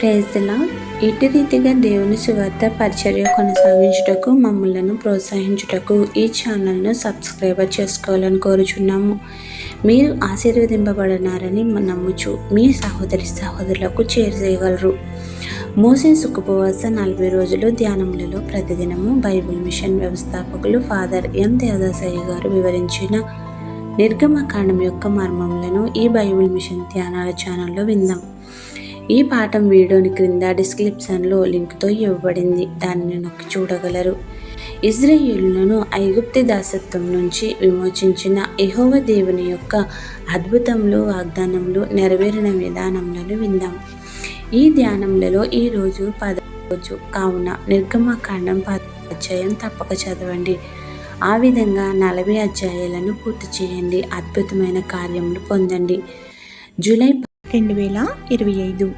ప్రేజలా ఇటు రీతిగా దేవుని సువార్త పరిచర్య కొనసాగించుటకు మమ్మలను ప్రోత్సహించుటకు ఈ ఛానల్ను సబ్స్క్రైబర్ చేసుకోవాలని కోరుచున్నాము. మీరు ఆశీర్వదింపబడినారని నమ్ముచు మీ సహోదరి సహోదరులకు చేరజేయగలరు మోసే ఉపవాస నలభై రోజులు ధ్యానములలో ప్రతిదినము బైబిల్ మిషన్ వ్యవస్థాపకులు ఫాదర్ ఎం దేవదాసయ్య గారు వివరించిన నిర్గమకాండం యొక్క మర్మములను ఈ బైబిల్ మిషన్ ధ్యానాల ఛానల్లో విందాం. ఈ పాఠం వీడియోని క్రింద డిస్క్రిప్షన్లో లింక్తో ఇవ్వబడింది. దానిని నొక్కి చూడగలరు. ఇజ్రాయేలులను ఐగుప్తి దాసత్వం నుంచి విమోచించిన ఎహోవ దేవుని యొక్క అద్భుతములు వాగ్దానములు నెరవేరిన విధానములను విందాం. ఈ ధ్యానములలో ఈరోజు పద రోజు కావున నిర్గమకాండం పద అధ్యాయం తప్పక చదవండి. ఆ విధంగా నలభై అధ్యాయాలను పూర్తి చేయండి. అద్భుతమైన కార్యములు పొందండి. జూలై రెండు వేల ఇరవై ఐదు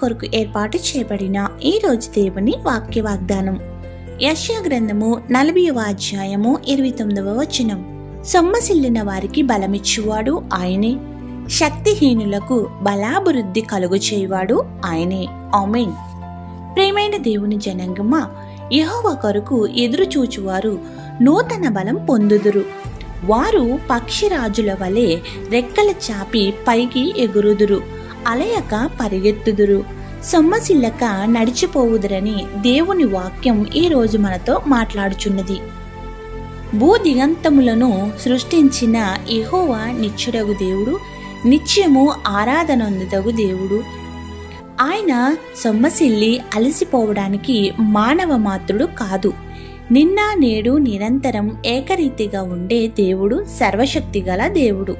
కొరకు ఏర్పాటు చేయబడిన ఈ రోజు దేవుని వాక్య వాగ్దానం యశ్యా గ్రంథము నలభైవ అధ్యాయము ఇరవై తొమ్మిదవ వచనం. సొమ్మసిల్లిన వారికి బలమిచ్చువాడు ఆయనే. శక్తిహీనులకు బలాభివృద్ధి కలుగు చేయవాడు ఆయనే. ఆమెన్. ప్రేమైన దేవుని జనంగమ యహోవ కొరకు ఎదురు చూచువారు నూతన బలం పొందుదురు. వారు పక్షిరాజుల వలె రెక్కల చాపి పైకి ఎగురుదురు అలయక పరిగెత్తుదురు. సొమ్మసిల్లక నడిచిపోవుదురని దేవుని వాక్యం ఈ రోజు మనతో మాట్లాడుచున్నది. భూ దిగంతములను సృష్టించిన యెహోవా నిత్యుడగు దేవుడు నిత్యము ఆరాధనందుదగు దేవుడు. ఆయన సొమ్మసిల్లి అలసిపోవడానికి మానవ మాత్రుడు కాదు. నిన్న నేడు నిరంతరం ఏకరీతిగా ఉండే దేవుడు సర్వశక్తిగల దేవుడు.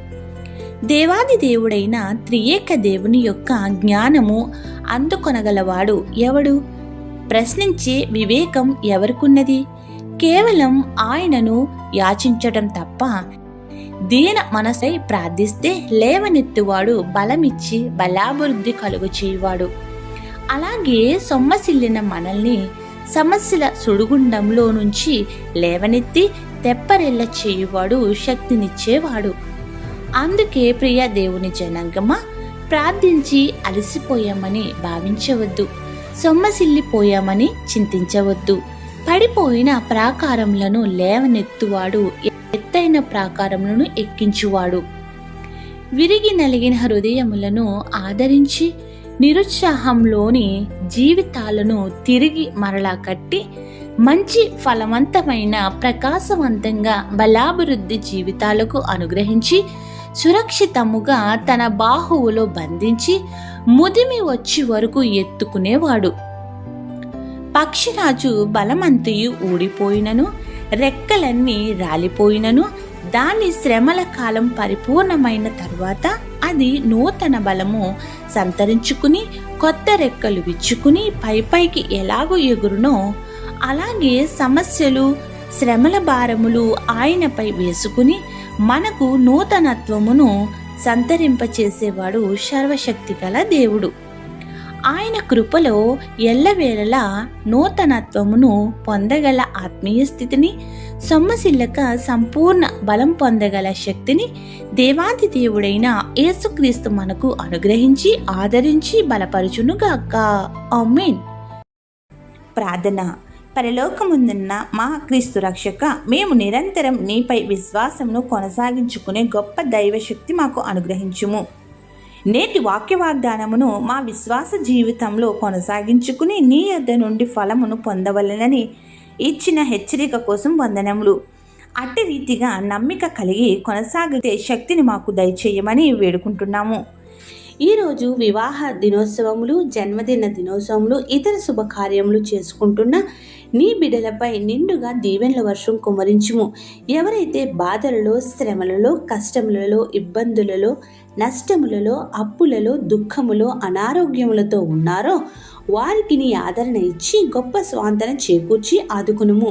దేవాది దేవుడైన త్రియేక దేవుని యొక్క జ్ఞానము అందుకొనగలవాడు ఎవడు? ప్రశ్నించే వివేకం ఎవరికున్నది? కేవలం ఆయనను యాచించటం తప్ప దీన మనసై ప్రార్థిస్తే లేవనెత్తువాడు బలమిచ్చి బలాభివృద్ధి కలుగు చేయువాడు అలాగే సొమ్మసిల్లిన మనల్ని సమస్యల సుడిగుండంలో నుంచి లేవనెత్తి తెప్పరెల్ల చేయువాడు శక్తినిచ్చేవాడు. అందుకే ప్రియ దేవుని జనాంగమ ప్రార్థించి అలసిపోయామని భావించవద్దు. సొమ్మసిల్లిపోయామని చింతించవద్దు. పడిపోయిన ప్రాకారములను లేవనెత్తువాడు ఎత్తైన ప్రాకారములను ఎక్కించువాడు. విరిగి నలిగిన హృదయములను ఆదరించి నిరుత్సాహంలోని జీవితాలను తిరిగి మరలా కట్టి మంచి ఫలవంతమైన ప్రకాశవంతంగా బలాభివృద్ధి జీవితాలకు అనుగ్రహించి సురక్షితముగా తన బాహువులో బంధించి ముదిమి వచ్చి వరకు ఎత్తుకునేవాడు. పక్షిరాజు బలమంతయు ఊడిపోయినను రెక్కలన్నీ రాలిపోయినను దాని శ్రమల కాలం పరిపూర్ణమైన తర్వాత అది నూతన బలము. సంతరించుకుని కొత్త రెక్కలు విచ్చుకుని పై పైకి ఎలాగో ఎగురునో అలాగే సమస్యలు శ్రమల భారములు ఆయనపై వేసుకుని మనకు నూతనత్వమును సంతరింపచేసేవాడు సర్వశక్తి గల దేవుడు. ఆయన కృపలో ఎల్లవేళలా నూతనత్వమును పొందగల ఆత్మీయ స్థితిని సొమ్మసిల్లక సంపూర్ణ బలం పొందగల శక్తిని దేవాది దేవుడైన యేసుక్రీస్తు మనకు అనుగ్రహించి ఆదరించి బలపరుచునుగాక. ఆమేన్. ప్రార్థన. పరలోకముందున్న మా క్రీస్తు రక్షక మేము నిరంతరం నీపై విశ్వాసమును కొనసాగించుకునే గొప్ప దైవశక్తి మాకు అనుగ్రహించుము. నేటి వాక్య వాగ్దానమును మా విశ్వాస జీవితంలో కొనసాగించుకుని నీ యొద్ద నుండి ఫలమును పొందవలనని ఇచ్చిన హెచ్చరిక కోసం వందనములు. అట్టి రీతిగా నమ్మిక కలిగి కొనసాగితే శక్తిని మాకు దయచేయమని వేడుకుంటున్నాము. ఈరోజు వివాహ దినోత్సవములు జన్మదిన దినోత్సవములు ఇతర శుభకార్యములు చేసుకుంటున్న నీ బిడ్డలపై నిండుగా దీవెనల వర్షం కుమరించుము. ఎవరైతే బాధలలో శ్రమలలో కష్టములలో ఇబ్బందులలో నష్టములలో అప్పులలో దుఃఖములో అనారోగ్యములతో ఉన్నారో వారికి నీ ఆదరణ ఇచ్చి గొప్ప స్వాంతన చేకూర్చి ఆదుకునుము.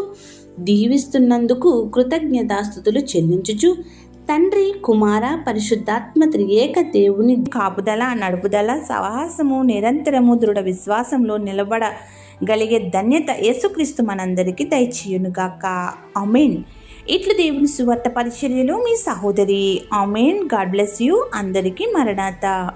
దీవిస్తున్నందుకు కృతజ్ఞతాస్థుతులు చెల్లించుచు తండ్రి కుమార పరిశుద్ధాత్మ త్రియేక దేవుని కాపుదల నడుపుదల సాహసము నిరంతరము దృఢ విశ్వాసంలో నిలబడగలిగే ధన్యత యేసుక్రీస్తు మనందరికీ దయచేయునుగాక. అమీన్ ఇట్లు దేవుని సువార్త పరిచర్యలో మీ సహోదరి. Amen God bless you. అందరికీ మరణాత.